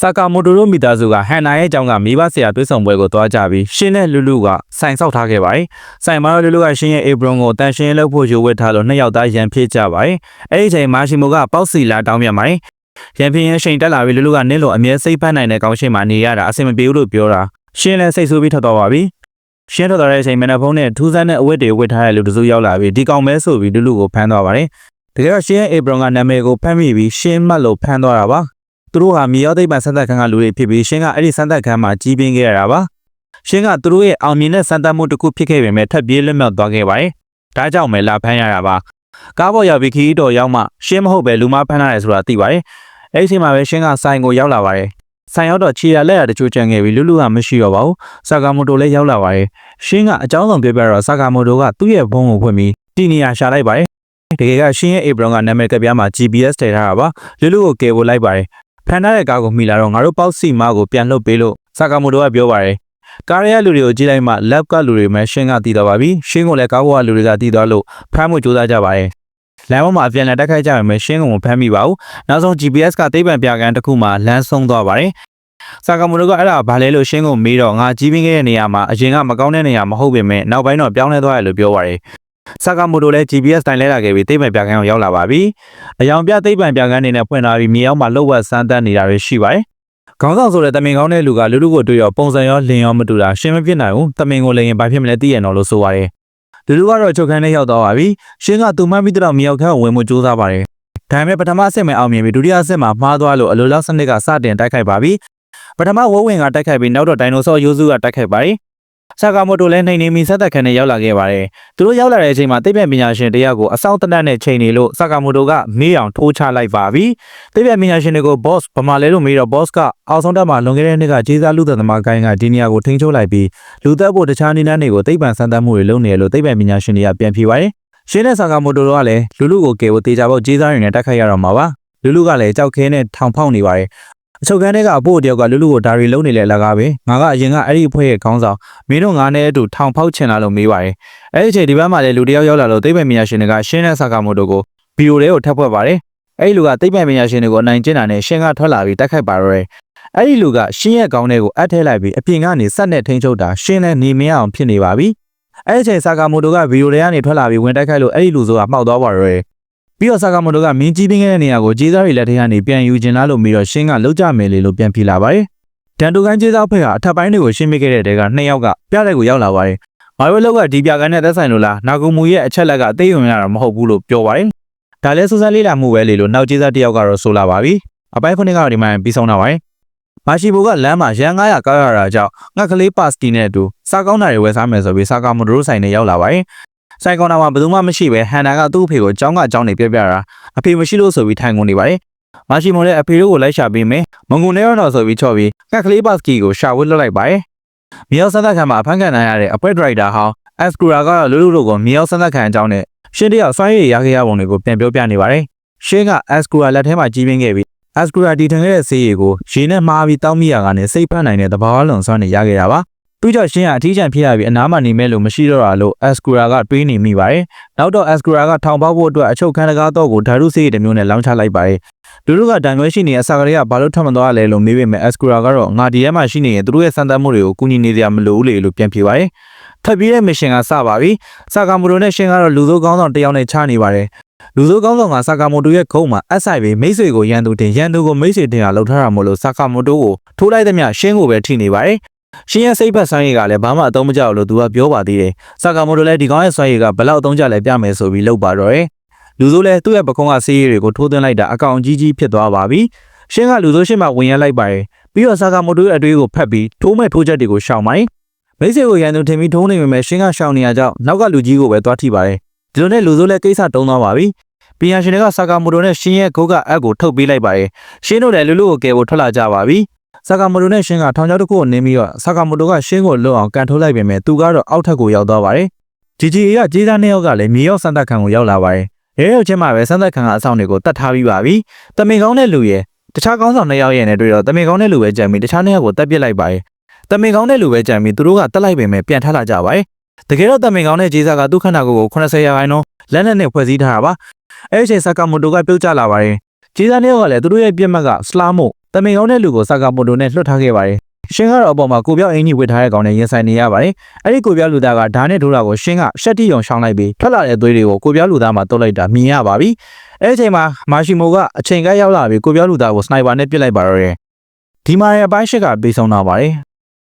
ဆာကာမိုတိုရိုမိသားစုကဟန်နာရဲ့အကြောင်းကမိဘဆရာတွဲဆောင်ပွဲကိုသွားကြပြီးရှင်းနဲ့လူလူကစိုင်ဆောက်ထားခဲ့ပါတယ်။စိုင်မာတော့လူလူကရှင်းရဲ့အေဘရွန်ကိုတန်ရှင်းလုပ်ဖို့ယူဝတ်ထားလို့နှစ်ယောက်သားရန်ဖြစ်ကြပါတယ်။အဲ့ဒီချိန်မာရှိမိုကပေါက်စီလာတောင်းပြန်ပါတယ်။ရန်ဖြစ်ရင်ချိန်တက်လာပြီးလူလူကနင်းလို့အမြဲစိတ်ဖက်နိုင်တဲ့ကောင်းရှင်းမှနေရတာအဆင်မပြေဘူးလို့ပြောတာရှင်းလည်းစိတ်ဆိုးပြီးထွက်သွားပါပြီ။ရှင်းထွက်သွားတဲ့အချိန်မနက်ဖုန်းနဲ့ထူးဆန်းတဲ့အဝတ်တွေဝတ်ထားတဲ့လူတစုရောက်လာပြီးဒီကောင်မဲဆိုပြီးလူလူကိုဖမ်းသွားပါတယ်။တကယ်တော့ရှင်းရဲ့အေဘရွန်ကနာမည်ကိုဖမ်းမိပြီးရှင်းမှတ်လို့ဖမ်းသွားတာပါ။ သူတို့ဟာမြေရောက်သိပ္ပံစမ်းသပ်ခန်းကလူတွေဖြစ်ပြီးရှင်းကအဲ့ဒီစမ်းသပ်ခန်းမှာကြီးပင်းခဲ့ရတာပါရှင်းကသူတို့ရဲ့အောင်မြင်တဲ့စမ်းသပ်မှုတစ်ခုဖြစ်ခဲ့ပေမဲ့ထပ်ပြေးလွတ်မြောက်သွားခဲ့ပါတယ်ဒါကြောင့်ပဲလာဖမ်းရတာပါကားပေါ်ရောက်ပြီးခီးတော်ရောက်မှရှင်းမဟုတ်ပဲလူမဖမ်းရတယ်ဆိုတာသိပါတယ်အဲ့ဒီအချိန်မှာပဲရှင်းကဆိုင်ကိုရောက်လာပါတယ်ဆိုင်ရောက်တော့ခြေရလက်ရတချို့ကျန်ခဲ့ပြီးလူလူကမရှိတော့ပါဘူးဆာကာမိုတိုလည်းရောက်လာပါတယ်ရှင်းကအကြောင်းဆောင်ပြောပြတော့ဆာကာမိုတိုကသူ့ရဲ့ဘုံကိုဖွင့်ပြီးတီနီယာရှာလိုက်ပါတယ်တကယ်ကရှင်းရဲ့အေဘရွန်ကနာမည်ကပြားမှာ GPS ထည့်ထားတာပါလူလူကိုကယ်ဖို့လိုက်ပါတယ် ဖန်ထားတဲ့ကားကိုမိလာတော့ငါတို့ပေါက်စီမားကိုပြန်လှုပ်ပေးလို့ဆာကာမိုတိုကပြောပါတယ်ကားရဲလူတွေကိုကြည့်လိုက်မှ lab ကလူတွေမှရှင်းကတည်တော့ပါပြီရှင်းကိုလည်းကားဘောကလူတွေကတည်တော့လို့ဖမ်းမှုကြိုးစားကြပါတယ်လမ်းပေါ်မှာအပြန်လည်တက်ခိုက်ကြရမယ်ရှင်းကုန်ကိုဖမ်းမိပါဘူးနောက်ဆုံး GPS ကသိပ္ပံပြကန်းတစ်ခုမှလမ်းဆုံးသွားပါတယ်ဆာကာမိုတိုကအဲ့ဒါဘာလဲလို့ရှင်းကုန်မေးတော့ငါကြီးပင်းခဲ့တဲ့နေရာမှာအရင်ကမကောင်းတဲ့နေရာမဟုတ်ပေမဲ့နောက်ပိုင်းတော့ပြောင်းလဲသွားတယ်လို့ပြောပါတယ် ဆာကာမိုတိုလည်း GPS တိုင်လဲလာခဲ့ပြီးသိပ္ပံပြကန်းကိုရောက်လာပါပြီ။အယောင်ပြသိပ္ပံပြကန်းနေနဲ့ဖွင့်လာပြီးမြေအောက်မှာလှုပ်ဝက်စမ်းသပ်နေတာတွေရှိပါတယ်။ခေါင်းဆောင်ဆိုတဲ့တမင်ကောင်းတဲ့လူကလူလူကိုတွေ့ရောပုံစံရောလင်ရောမတူတာရှင်းမဖြစ်နိုင်ဘူး။တမင်ကိုလည်းရင်ဘာဖြစ်မလဲသိရတော့လို့ဆိုပါတယ်။လူလူကတော့ချုပ်ခန်းထဲရောက်သွားပါပြီ။ရှင်းကသူမှတ်ပြီးတော့မြေအောက်ခန်းကိုဝင်မှုစူးစမ်းပါတယ်။ဒါပေမဲ့ပထမအဆင့်မှာအောင်မြင်ပြီးဒုတိယအဆင့်မှာမှားသွားလို့အလိုလောက်စနစ်ကစတင်တိုက်ခိုက်ပါပြီ။ပထမဝဝင်ကတိုက်ခိုက်ပြီးနောက်တော့ဒိုင်နိုဆောရိုးစုကတိုက်ခိုက်ပါတယ်။ ဆာကာမိုတိုလည်းနှိမ်နေမီဆက်သက်ခန်းနဲ့ရောက်လာခဲ့ပါတယ်။သူတို့ရောက်လာတဲ့အချိန်မှာသိပ္ပံပညာရှင်တယောက်ကိုအဆောင်တနတ်နဲ့ချိန်နေလို့ဆာကာမိုတိုကမေးအောင်ထိုးချလိုက်ပါပြီ။သိပ္ပံပညာရှင်တွေကို boss ဗမာလဲလို့မေးတော့ boss ကအောက်ဆုံးတက်မှာလွန်ခဲ့တဲ့နှစ်ကဂျေဇာလူသက်သမားကိုင်းကဒီနေရာကိုထိန်းချုပ်လိုက်ပြီးလူသက်ဖို့တခြားနည်းလမ်းတွေကိုသိပ္ပံစမ်းသပ်မှုတွေလုပ်နေတယ်လို့သိပ္ပံပညာရှင်တွေကပြန်ဖြေပါတယ်။ရှင်းတဲ့ဆာကာမိုတိုကလည်းလူလူကိုကယ်ဖို့တေချာဖို့ဂျေဇာတွေနဲ့တိုက်ခိုက်ရတော့မှာပါ။လူလူကလည်းကြောက်ခဲနဲ့ထောင်ဖောက်နေပါတယ်။ အချုပ်ခန်းထဲကအဖို့တယောက်ကလူလူကိုဒါရီလုံးနေလေလကားပဲငါကအရင်ကအဲ့ဒီအဖွဲ့ရဲ့ခေါင်းဆောင်မင်းတို့ငါနဲ့အတူထောင်ဖောက်ချင်လာလို့မေးပါတယ်အဲ့ဒီအချိန်ဒီဘက်မှာလည်းလူတယောက်ရောက်လာလို့သိပ္ပံပညာရှင်တွေကရှင်းတဲ့ဆာကာမိုတိုကိုဗီဒီယိုတွေကိုထပ်ဖွက်ပါတယ်အဲ့ဒီလူကသိပ္ပံပညာရှင်တွေကိုအနိုင်ကျင့်တာနဲ့ရှင်းကထွက်လာပြီးတိုက်ခိုက်ပါတော့တယ်အဲ့ဒီလူကရှင်းရဲ့ခေါင်းထဲကိုအပ်ထဲလိုက်ပြီးအပြင်ကနေစက်နဲ့ထိန်းချုပ်တာရှင်းနဲ့နေမရအောင်ဖြစ်နေပါပြီအဲ့ဒီအချိန်ဆာကာမိုတိုကဗီဒီယိုတွေကနေထွက်လာပြီးဝင်တိုက်ခိုက်လို့အဲ့ဒီလူဆိုတာမှောက်သွားပါတော့တယ် ပြီးတော့ဆာကာမိုတိုကမင်းကြီးပင်းခဲ့တဲ့နေရာကိုဂျေဇာရီလက်ထဲကနေပြန်ယူခြင်းလားလို့ပြီးတော့ရှင်းကလောက်ကြမယ်လေလို့ပြန်ဖြေလာပါတယ်တန်တူကန်ဂျေဇာဖက်ကအထက်ပိုင်းတွေကိုရှင်းမိခဲ့တဲ့တဲကနှစ်ယောက်ကပြတဲ့ကိုရောက်လာပါတယ်မာရိုလောက်ကဒီပြကန်နဲ့သက်ဆိုင်လို့လားနာဂူမူရဲ့အချက်လက်ကအသေးယုံရတာမဟုတ်ဘူးလို့ပြောပါတယ်ဒါလည်းစူးစမ်းလေးလာမှုပဲလေလို့နောက်ဂျေဇာတစ်ယောက်ကတော့ဆိုလာပါပြီအပိုင်းခုနှစ်ကတော့ဒီမှာပြီးဆုံးတော့ပါတယ်မာရှိဘိုကလမ်းမှာရန်900ကားရတာကြောင့်ငှက်ကလေးပါစတီနဲ့အတူစားကောင်းတာတွေဝယ်စားမယ်ဆိုပြီးစားကာမိုဒရိုဆိုင်နဲ့ရောက်လာပါတယ် ဆိုင်ကောင်တာမှာဘယ်သူမှမရှိပဲဟန်နာကသူ့အဖေကိုအကြောင်းကအကြောင်းတွေပြပြတာအဖေမရှိလို့ဆိုပြီးထိုင်ကုန်နေပါတယ်။မရှိမုံလည်းအဖေတို့ကိုလိုက်ရှာပေးမယ်။မုံကုန်နေရတော့ဆိုပြီးချော့ပြီးကက်ကလေးဘတ်စကီကိုရှာဝစ်လွတ်လိုက်ပါတယ်။မြေအောင်စသက်ခံမှာအဖမ်းခံနိုင်ရတဲ့အပွဲဒရိုက်တာဟောင်းအက်စကူရာကလူလူတို့ကိုမြေအောင်စသက်ခံအကြောင်းနဲ့ရှင်းတယောက်စွမ်းရည်ရခဲ့ရပုံတွေကိုပြန်ပြောပြနေပါတယ်။ရှင်းကအက်စကူရာလက်ထဲမှာကြီးပင်းခဲ့ပြီးအက်စကူရာတီထန်ခဲ့တဲ့ဆေးရည်ကိုရေနဲ့မှားပြီးတောင်းမိရကနေစိတ်ဖက်နိုင်တဲ့သဘာဝလွန်စွမ်းနေရခဲ့တာပါ။ သူကြောင့်ရှင်းကအထီးကျန်ဖြစ်ရပြီးအနားမှာနေမဲ့လို့မရှိတော့တာလို့အက်စကူရာကတွေးနေမိပါတယ်။နောက်တော့အက်စကူရာကထောင်ပေါက်ဖို့အတွက်အချုပ်ခန်းတကားတော့ကိုဓာတုဆေးရည်တစ်မျိုးနဲ့လောင်းချလိုက်ပါတယ်။လူတို့ကတန်ခွဲရှိနေအစာကလေးကဘာလို့ထွက်မသွားလဲလို့မေးပေမဲ့အက်စကူရာကတော့ငါဒီထဲမှာရှိနေရင်သူတို့ရဲ့စံတမ်းမှုတွေကိုကူညီနေကြမလို့လေလို့ပြန်ဖြေပါတယ်။ထပ်ပြီးတဲ့မစ်ရှင်ကစပါပြီ။ဆာကာမိုတိုနဲ့ရှင်ကတော့လူစိုးကောင်းဆောင်တစ်ယောက်နဲ့ချနေပါတယ်။လူစိုးကောင်းဆောင်ကဆာကာမိုတိုရဲ့ခုံးမှာအဆိုင်ပြီးမိတ်ဆွေကိုရန်သူတင်ရန်သူကိုမိတ်ဆွေတင်အောင်လှုပ်ထားတာမို့လို့ဆာကာမိုတိုကိုထိုးလိုက်တဲ့မြရှင်းကိုပဲထိနေပါတယ်။ ရှင်ရဲ့စိတ်ဖက်ဆိုင်ရည်ကလည်းဘာမှအသုံးမကျဘူးလို့သူကပြောပါသေးတယ်။ဆာကာမိုတိုလည်းဒီကောင်းရဲ့ဆိုင်ရည်ကဘယ်လောက်အသုံးကျလဲပြမယ်ဆိုပြီးလှုပ်ပါတော့တယ်။လူစိုးလည်းသူ့ရဲ့ပကုံးကဆေးရည်တွေကိုထိုးသွင်းလိုက်တာအကောင်ကြီးကြီးဖြစ်သွားပါပြီ။ရှင်းကလူစိုးရှင်းမှဝင်ရလိုက်ပါတယ်။ပြီးတော့ဆာကာမိုတိုရဲ့အတွေးကိုဖက်ပြီးထိုးမဲ့ထိုးချက်တွေကိုရှောင်ပါတယ်။မိတ်ဆွေကိုရန်သူထင်ပြီးထိုးနေပေမဲ့ရှင်းကရှောင်နေရကြောင်းနောက်ကလူကြီးကိုပဲသွားထိပါတယ်။ဒီလိုနဲ့လူစိုးလည်းကိစ္စတုံးသွားပါပြီ။ပညာရှင်တွေကဆာကာမိုတိုနဲ့ရှင်းရဲ့ဂုတ်ကအက်ကိုထုတ်ပေးလိုက်ပါတယ်။ရှင်းတို့လည်းလူလူကိုကယ်ဖို့ထွက်လာကြပါပြီ။ ဆာကာမိုတိုနဲ့ရှင်းကထောင်ချောက်တစ်ခုကိုနင်းပြီးတော့ဆာကာမိုတိုကရှင်းကိုလွတ်အောင်ကန်ထိုးလိုက်ပေမဲ့သူကတော့အောက်ထပ်ကိုရောက်သွားပါတယ်။ GGA ကကြေးသားနှစ်ယောက်ကလည်းမြေရောက်စမ်းသပ်ခံကိုရောက်လာပါတယ်။ရဲရောက်ချင်းမှာပဲစမ်းသပ်ခံကအဆောင်တွေကိုတတ်ထားပြီးပါပြီ။တမင်ကောင်းတဲ့လူရဲ့တခြားကောင်းဆောင်နှစ်ယောက်ရဲ့နဲ့တွေ့တော့တမင်ကောင်းတဲ့လူပဲကြံပြီးတခြားနှစ်ယောက်ကိုတက်ပစ်လိုက်ပါတယ်။တမင်ကောင်းတဲ့လူပဲကြံပြီးသူတို့ကတက်လိုက်ပေမဲ့ပြန်ထလာကြပါတယ်။တကယ်တော့တမင်ကောင်းတဲ့ဂျေဇာကသူ့ခန္ဓာကိုယ်ကို80ရာခိုင်နှုန်းလက်နက်နဲ့ဖွဲ့စည်းထားတာပါ။အဲဒီအချိန်ဆာကာမိုတိုကပြုတ်ကျလာပါတယ်။ဂျေဇာနှစ်ယောက်ကလည်းသူတို့ရဲ့ပြက်မှတ်ကစလာမို့ တမင်ကောင်းတဲ့လူကိုစကာမိုတိုနဲ့လွှတ်ထားခဲ့ပါတယ်ရှင်းကတော့အပေါ်မှာကိုပြောင်းအင်ကြီးဝစ်ထားတဲ့ကောင်နဲ့ရင်ဆိုင်နေရပါတယ်အဲ့ဒီကိုပြောင်းလူသားကဓာတ်နဲ့ထိုးတာကိုရှင်းကရှက်တီယုံရှောင်းလိုက်ပြီးထွက်လာတဲ့သွေးတွေကိုကိုပြောင်းလူသားမှာတုတ်လိုက်တာမြင်ရပါပြီအဲ့ဒီအချိန်မှာမာရှီမိုကအချိန်ကရောက်လာပြီးကိုပြောင်းလူသားကိုစနိုက်ပါနဲ့ပစ်လိုက်ပါတော့တယ်ဒီမှာရဲ့အပိုင်းရှစ်ကပေးဆုံးတော့ပါတယ်